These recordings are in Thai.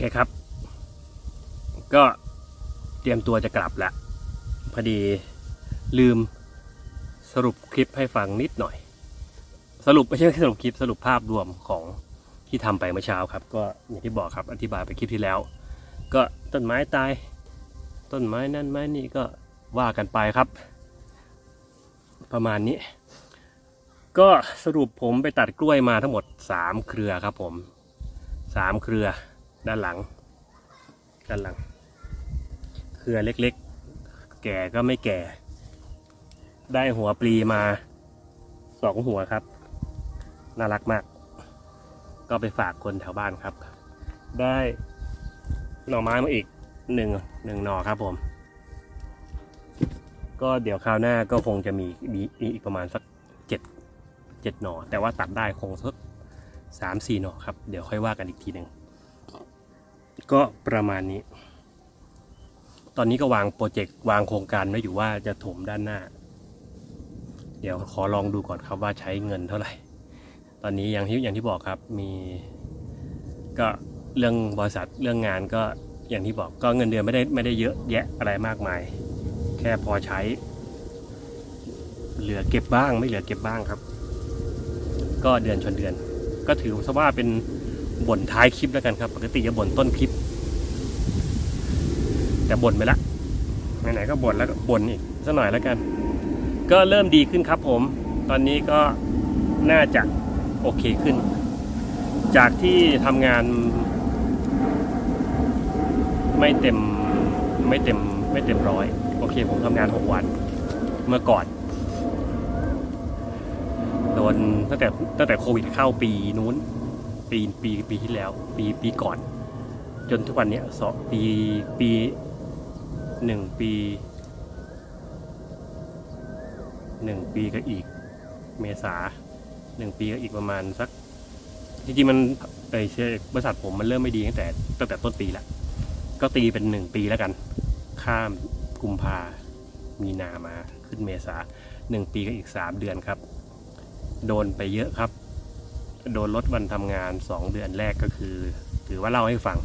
โอเคครับ ก็เตรียมตัวจะกลับแล้วพอดีลืมสรุปคลิปให้ฟังนิดหน่อย สรุปไม่ใช่สรุปคลิปสรุปภาพรวมของที่ทำไปเมื่อเช้าครับ ก็อย่างที่บอกครับอธิบายไปคลิปที่แล้ว ก็ต้นไม้ตาย ต้นไม้นั่นไม้นี่ก็ว่ากันไปครับ ประมาณนี้ ก็สรุปผมไปตัดกล้วยมาทั้งหมด 3 เครือครับผม 3 เครือ ด้านหลัง ด้านหลัง เครือเล็กๆ แก่ก็ไม่แก่ ได้หัวปลีมาสองหัวครับ น่ารักมาก ก็ไปฝากคนแถวบ้านครับ ได้หน่อไม้มาอีกหนึ่งหนึ่งหน่อครับผม ก็เดี๋ยวคราวหน้าก็คงจะมีมีมีอีกประมาณสักเจ็ดเจ็ดหน่อ แต่ว่าตัดได้คงสักสามสี่หน่อครับ เดี๋ยวค่อยว่ากันอีกทีหนึ่ง ก็ประมาณนี้ ตอนนี้ก็วางโปรเจกต์วางโครงการไว้อยู่ว่าจะถมด้านหน้า เดี๋ยวขอลองดูก่อนครับว่าใช้เงินเท่าไหร่ ตอนนี้อย่างที่อย่างที่บอกครับมีก็เรื่องบริษัทเรื่องงานก็อย่างที่บอกก็เงินเดือนไม่ได้ไม่ได้เยอะแยะอะไรมากมาย แค่พอใช้ เหลือเก็บบ้างไม่เหลือเก็บบ้างครับ ก็เดือนชนเดือน ก็ถือซะว่าเป็น บ่นท้ายคลิปแล้วกันครับ ปกติจะบ่นต้นคลิป แต่บ่นไปละไหนๆก็บ่นแล้วก็บ่นอีกสักหน่อยแล้วกัน ก็เริ่มดีขึ้นครับผม ตอนนี้ก็น่าจะโอเคขึ้น จากที่ทำงาน ไม่เต็มไม่เต็มไม่เต็มร้อยโอเคผมทำงาน 6 วัน เมื่อก่อนโดนตั้งแต่ตั้งแต่โควิดเข้าปีนู้น ปีปีปีที่แล้ว ปีปีก่อน จนทุกวันนี้สองปีปีหนึ่งปีหนึ่งปีก็อีกเมษาหนึ่งปีก็อีกประมาณสักจริงๆมันไอ้เชบริษัทผมมันเริ่มไม่ดีตั้งแต่ตั้งแต่ต้นปีแล้วก็ตีเป็นหนึ่งปีแล้วกัน ข้ามกุมภามีนามาขึ้นเมษาหนึ่งปีก็อีกสามเดือนครับ โดนไปเยอะครับ โดนลดวันทำงานสองเดือนแรกก็คือ ถือว่าเล่าให้ฟัง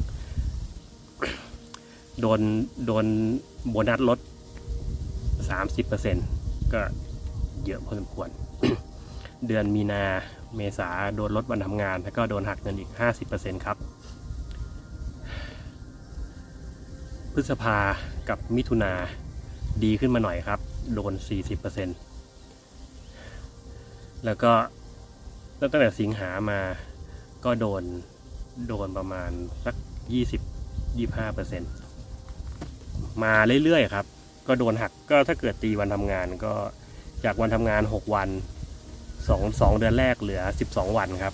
โดนโดนโบนัสลดสามสิบเปอร์เซ็นก็เยอะพอสมควร เดือนมีนาเมษาโดนลดวันทำงาน แล้วก็โดนหักเงินอีกห้าสิบเปอร์เซ็นครับ พฤษภากับมิถุนาดีขึ้นมาหน่อยครับ โดน 40%แล้วก็ ตั้งแต่สิงหามาก็โดนโดนประมาณสัก20-25%มาเรื่อยๆครับ ก็โดนหักก็ถ้าเกิดตีวันทำงานก็จากวันทำงาน6วัน2 2เดือนแรกเหลือ12วันครับ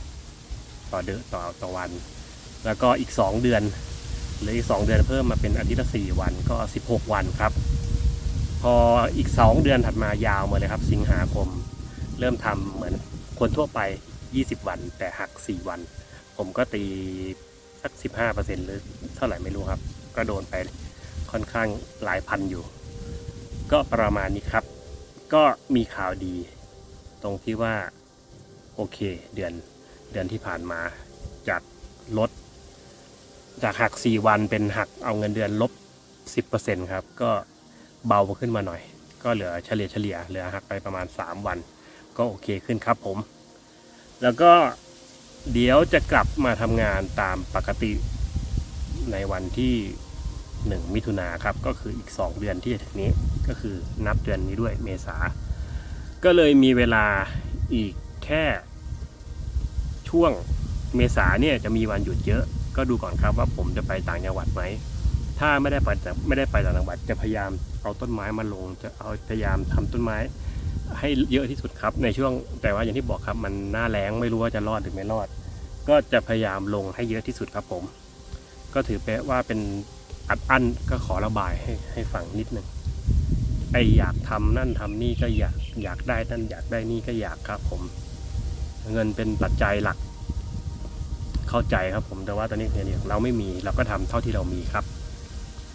ต่อเดือนต่อต่อวัน แล้วก็อีก2เดือนเหลืออีกสองเดือนเพิ่มมาเป็นอาทิตย์ละสี่วันก็สิบหกวันครับ พออีกสองเดือนถัดมายาวมาเลยครับ สิงหาคม เริ่มทำเหมือน คนทั่วไปยี่สิบวัน แต่หักสี่วัน ผมก็ตีสักสิบห้าเปอร์เซ็นหรือเท่าไหร่ไม่รู้ครับ ก็โดนไปค่อนข้างหลายพันอยู่ ก็ประมาณนี้ครับ ก็มีข่าวดี ตรงที่ว่า โอเค เดือนเดือนที่ผ่านมาจากลด จากหัก 4 วันเป็นหักเอาเงินเดือนลบ 10%ครับ ก็เบาขึ้นมาหน่อย ก็เหลือเฉลี่ยเฉลี่ยเหลือหักไปประมาณ 3 วัน ก็โอเคขึ้นครับผม แล้วก็เดี๋ยวจะกลับมาทำงานตามปกติในวันที่ 1 มิถุนาครับ ก็คืออีก 2 เดือนที่จะถึงนี้ ก็คือนับเดือนนี้ด้วยเมษา ก็เลยมีเวลาอีกแค่ช่วงเมษาเนี่ยจะมีวันหยุดเยอะ ก็ดูก่อนครับว่าผมจะไปต่างจังหวัดไหม ถ้าไม่ได้ไปจากไม่ได้ไปต่างจังหวัดจะพยายามเอาต้นไม้มาลง จะเอาพยายามทำต้นไม้ ให้เยอะที่สุดครับ ในช่วงแต่ว่าอย่างที่บอกครับมันหน้าแล้งไม่รู้ว่าจะรอดหรือไม่รอด ก็จะพยายามลงให้เยอะที่สุดครับผม ก็ถือแปลว่าเป็นอัดอั้นก็ขอระบายให้ให้ฟังนิดหนึ่งไออยากทำนั่นทำนี่ก็อยากอยากได้นั่นอยากได้นี่ก็อยากครับผม เงินเป็นปัจจัยหลัก เข้าใจครับผมแต่ว่าตอนนี้เนี่ยเราไม่มีเราก็ทำเท่าที่เรามีครับ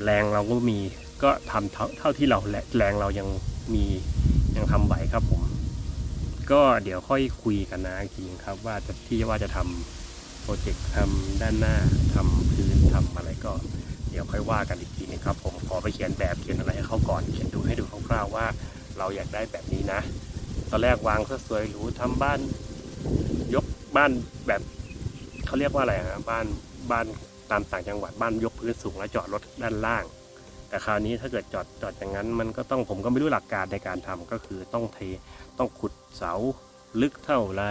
แรงเราก็มีก็ทำเท่าเท่าที่เราแรงเรายังมี ยังทำไหวครับผม ก็เดี๋ยวค่อยคุยกันนะอีกทีครับ ว่าจะที่ว่าจะทำโปรเจกต์ทำด้านหน้าทำพื้นทำอะไรก็ เดี๋ยวค่อยว่ากันอีกทีนึงครับผมขอไปเขียนแบบเขียนอะไรให้เขาก่อนเขียนดูให้ดูคร่าวๆว่า เราอยากได้แบบนี้นะ ตอนแรกวางซะสวยหรูทำบ้าน ยกบ้านแบบเขาเรียกว่าอะไรฮะบ้านบ้านตามต่างจังหวัดบ้านยกพื้นสูงแล้วจอดรถด้านล่าง แต่คราวนี้ถ้าเกิดจอดจอดอย่างนั้น มันก็ต้องผมก็ไม่รู้หลักการในการทำก็คือต้องเทต้องขุดเสาลึกเท่าไหร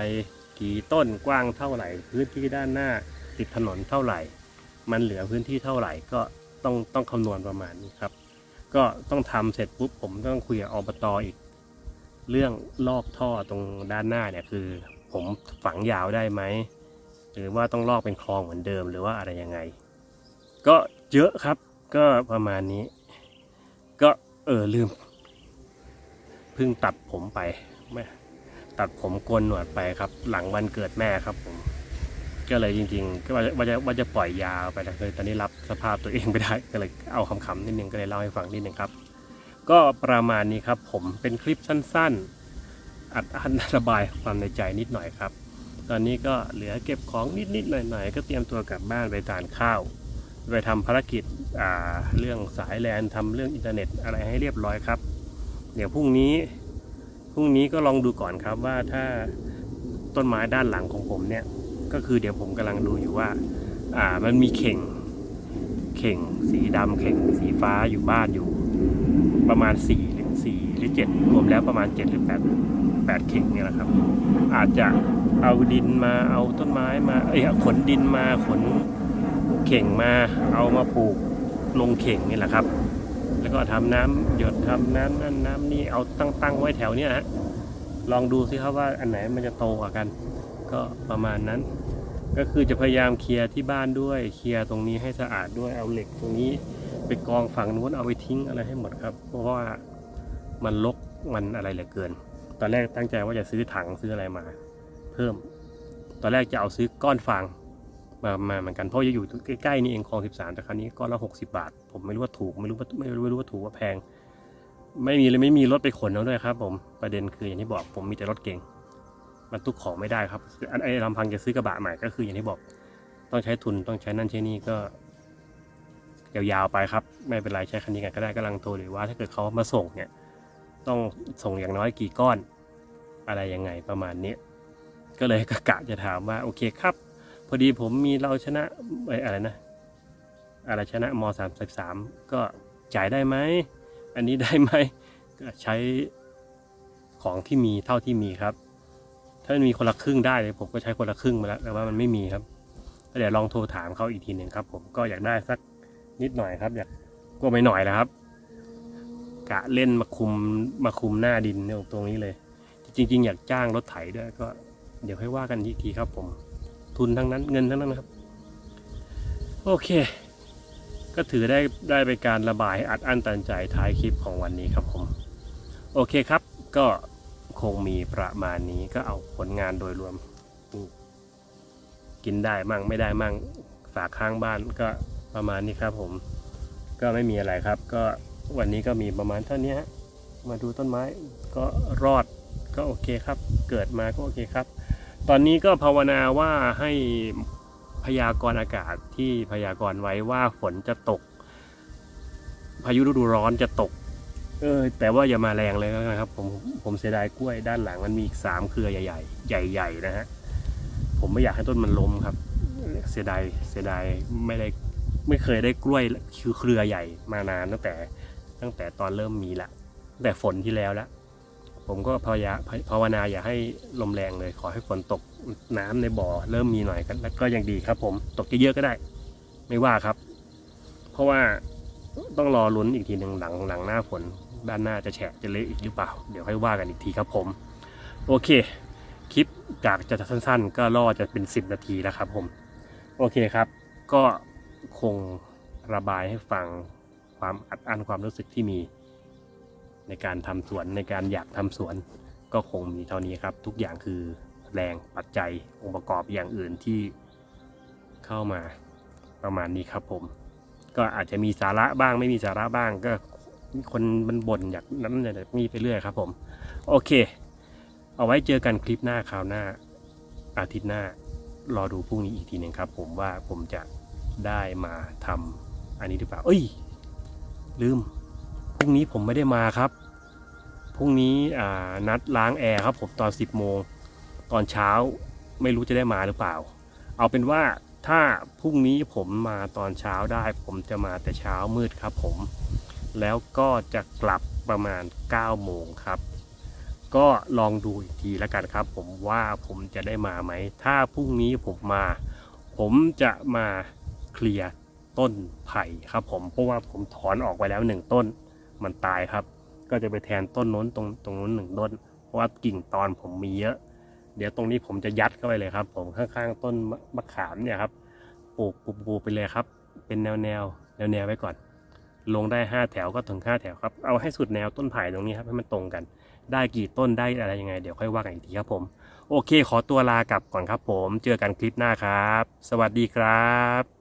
กี่ต้นกว้างเท่าไหร่พื้นที่ด้านหน้าติดถนนเท่าไหร่ มันเหลือพื้นที่เท่าไหร่ก็ต้องต้องคำนวณประมาณนี้ครับ ก็ต้องทำเสร็จปุ๊บผมต้องคุยกับอบตอีก เรื่องลอกท่อตรงด้านหน้าเนี่ยคือ ผมฝังยาวได้ไหมหรือว่าต้องลอกเป็นคลองเหมือนเดิมหรือว่าอะไรยังไง ก็เยอะครับ ก็ประมาณนี้ ก็เออลืมเพิ่งตัดผมไปแม่ตัดผมโกนหนวดไปครับ หลังวันเกิดแม่ครับผม ก็เลยจริง ๆ ก็ว่าจะว่าจะปล่อยยาวไปแต่คือตอนนี้รับสภาพตัวเองไม่ได้ก็เลยเอาคำๆนิดนึงก็เลยเล่าให้ฟังนิดนึงครับ ก็ประมาณนี้ครับ ผมเป็นคลิปสั้น ๆ อัดอั้นระบายความในใจนิดหน่อยครับ ตอนนี้ก็เหลือเก็บของนิดๆหน่อยๆก็เตรียมตัวกลับบ้านไปทานข้าว ไปทำภารกิจเรื่องสายแลนทำเรื่องอินเทอร์เน็ตอะไรให้เรียบร้อยครับ เดี๋ยวพรุ่งนี้พรุ่งนี้ก็ลองดูก่อนครับว่าถ้าต้นไม้ด้านหลังของผมเนี่ยก็คือเดี๋ยวผมกำลังดูอยู่ว่าอ่ามันมีเข่งเข่งสีดำเข่งสีฟ้าอยู่บ้านอยู่ ประมาณสี่หรือสี่หรือเจ็ดรวมแล้วประมาณเจ็ดหรือแปดแปดเข่งเนี่ยแหละครับ อาจจะเอาดินมาเอาต้นไม้มาเอ้ยขนดินมาขน เข่งมาเอามาปลูกลงเข่งนี่แหละครับ แล้วก็ทำน้ำหยดทำน้ำนั่นน้ำนี่เอาตั้งตั้งไว้แถวเนี้ยฮะลองดูสิครับว่าอันไหนมันจะโตกว่ากัน ก็ประมาณนั้น ก็คือจะพยายามเคลียร์ที่บ้านด้วยเคลียร์ตรงนี้ให้สะอาดด้วยเอาเหล็กตรงนี้ไปกองฝั่งนู้นเอาไปทิ้งอะไรให้หมดครับ เพราะว่ามันลกมันอะไรเหลือเกิน ตอนแรกตั้งใจว่าจะซื้อถังซื้ออะไรมา เพิ่ม ตอนแรกจะเอาซื้อก้อนฟาง มามาเหมือนกันเพราะจะอยู่ใกล้ๆนี่เองคลอง 13 แต่คราวนี้ก้อนละ60 บาท ผมไม่รู้ว่าถูกไม่รู้ว่าไม่รู้ว่าถูกว่าแพง ไม่มีเลยไม่มีรถไปขนเอาด้วยครับ ผมประเด็นคืออย่างที่บอกผมมีแต่รถเก่ง มันทุกของไม่ได้ครับอันไอ้ลำพังจะซื้อกระบะใหม่ก็คืออย่างที่บอก ต้องใช้ทุนต้องใช้นั่นใช้นี่ก็ยาวๆไปครับ ไม่เป็นไรใช้คันนี้กันก็ได้กำลังโทรหรือว่าถ้าเกิดเขามาส่งเนี่ย ต้องส่งอย่างน้อยกี่ก้อน อะไรยังไงประมาณนี้ก็เลยกะกะจะถามว่าโอเคครับ พอดีผมมีเราชนะอะไรนะอะไรชนะมสามสิบสามก็จ่ายได้ไหม อันนี้ได้ไหมก็ใช้ของที่มีเท่าที่มีครับ ถ้ามันมีคนละครึ่งได้เลยผมก็ใช้คนละครึ่งมาแล้วแต่ว่ามันไม่มีครับเดี๋ยวลองโทรถามเขาอีกทีหนึ่งครับผมก็อยากได้สักนิดหน่อยครับ อยากก็ไม่หน่อยนะครับ กะเล่นมาคุมมาคุมหน้าดินเนี่ยตรงนี้เลย จริง ๆ อยากจ้างรถไถด้วยก็ เดี๋ยวค่อยว่ากันอีกทีครับผม ทุนทั้งนั้นเงินทั้งนั้นนะครับ โอเค ก็ถือได้ได้เป็นการระบายอัดอั้นตันใจท้ายคลิปของวันนี้ครับผม โอเคครับ ก็คงมีประมาณนี้ก็เอาผลงานโดยรวม กินได้มั่งไม่ได้มั่งฝากข้างบ้านก็ประมาณนี้ครับผม ก็ไม่มีอะไรครับ ก็วันนี้ก็มีประมาณเท่านี้มาดูต้นไม้ก็รอดก็โอเคครับ เกิดมาก็โอเคครับ ตอนนี้ก็ภาวนาว่าให้พยากรณ์อากาศที่พยากรณ์ไว้ว่าฝนจะตก พายุฤดูร้อนจะตก เออ แต่ว่าอย่ามาแรงเลยนะครับ ผมผมเสียดายกล้วยด้านหลังมันมีอีกสามเครือใหญ่ ๆ ใหญ่ ๆ นะฮะผมไม่อยากให้ต้นมันล้มครับ เสียดายเสียดายไม่ได้ไม่เคยได้กล้วยคือเครือใหญ่มานานตั้งแต่ ตั้งแต่ตอนเริ่มมีละแต่ฝนที่แล้วละ ผมก็พยาภาวนาอย่าให้ลมแรงเลย ขอให้ฝนตกน้ำในบ่อ เริ่มมีหน่อยกันแล้วก็ยังดีครับผมตกเยอะๆก็ได้ ไม่ว่าครับ เพราะว่าต้องรอลุ้นอีกทีหนึ่งหลังหลังหน้าฝน ด้านหน้าจะแฉะจะเละอีกหรือเปล่า เดี๋ยวค่อยว่ากันอีกทีครับผม โอเค คลิปจากจะสั้นๆ ก็ล่อจะเป็น 10 นาทีแล้วครับผม โอเคครับ ก็คงระบายให้ฟังความอัดอั้นความรู้สึกที่มี ในการทำสวนในการอยากทำสวนก็คงมีเท่านี้ครับ ทุกอย่างคือแรงปัจจัยองค์ประกอบอย่างอื่นที่เข้ามาประมาณนี้ครับผม ก็อาจจะมีสาระบ้างไม่มีสาระบ้างก็คนมันบ่นอยากนั้นอยากนี่ไปเรื่อยครับผม โอเค เอาไว้เจอกันคลิปหน้าคราวหน้า อาทิตย์หน้ารอดูพรุ่งนี้อีกทีหนึ่งครับ ผมว่าผมจะได้มาทำอันนี้หรือเปล่า เอ้ย ลืม พรุ่งนี้ผมไม่ได้มาครับ พรุ่งนี้นัดล้างแอร์ครับผมตอน 10 โมง ตอนเช้าไม่รู้จะได้มาหรือเปล่า เอาเป็นว่าถ้าพรุ่งนี้ผมมาตอนเช้าได้ ผมจะมาแต่เช้ามืดครับผม แล้วก็จะกลับประมาณ 9 โมงครับ ก็ลองดูอีกทีแล้วกันครับ ผมว่าผมจะได้มาไหม ถ้าพรุ่งนี้ผมมา ผมจะมาเคลียร์ต้นไผ่ครับผม เพราะว่าผมถอนออกไปแล้วหนึ่งต้น มันตายครับ ก็จะไปแทนต้นโน้นตรงตรงนู้นหนึ่งต้น เพราะว่ากิ่งตอนผมมีเยอะ เดี๋ยวตรงนี้ผมจะยัดเข้าไปเลยครับ ผมข้างๆต้นมะขามเนี่ยครับปลูกปลูกปลูกไปเลยครับ เป็นแนวแนวแนวแนวไว้ก่อน ลงได้ห้าแถวก็ถึงห้าแถวครับ เอาให้สุดแนวต้นไผ่ตรงนี้ครับให้มันตรงกัน ได้กี่ต้นได้อะไรยังไง เดี๋ยวค่อยว่ากันอีกทีครับผม โอเค ขอตัวลากลับก่อนครับผม เจอกันคลิปหน้าครับ สวัสดีครับ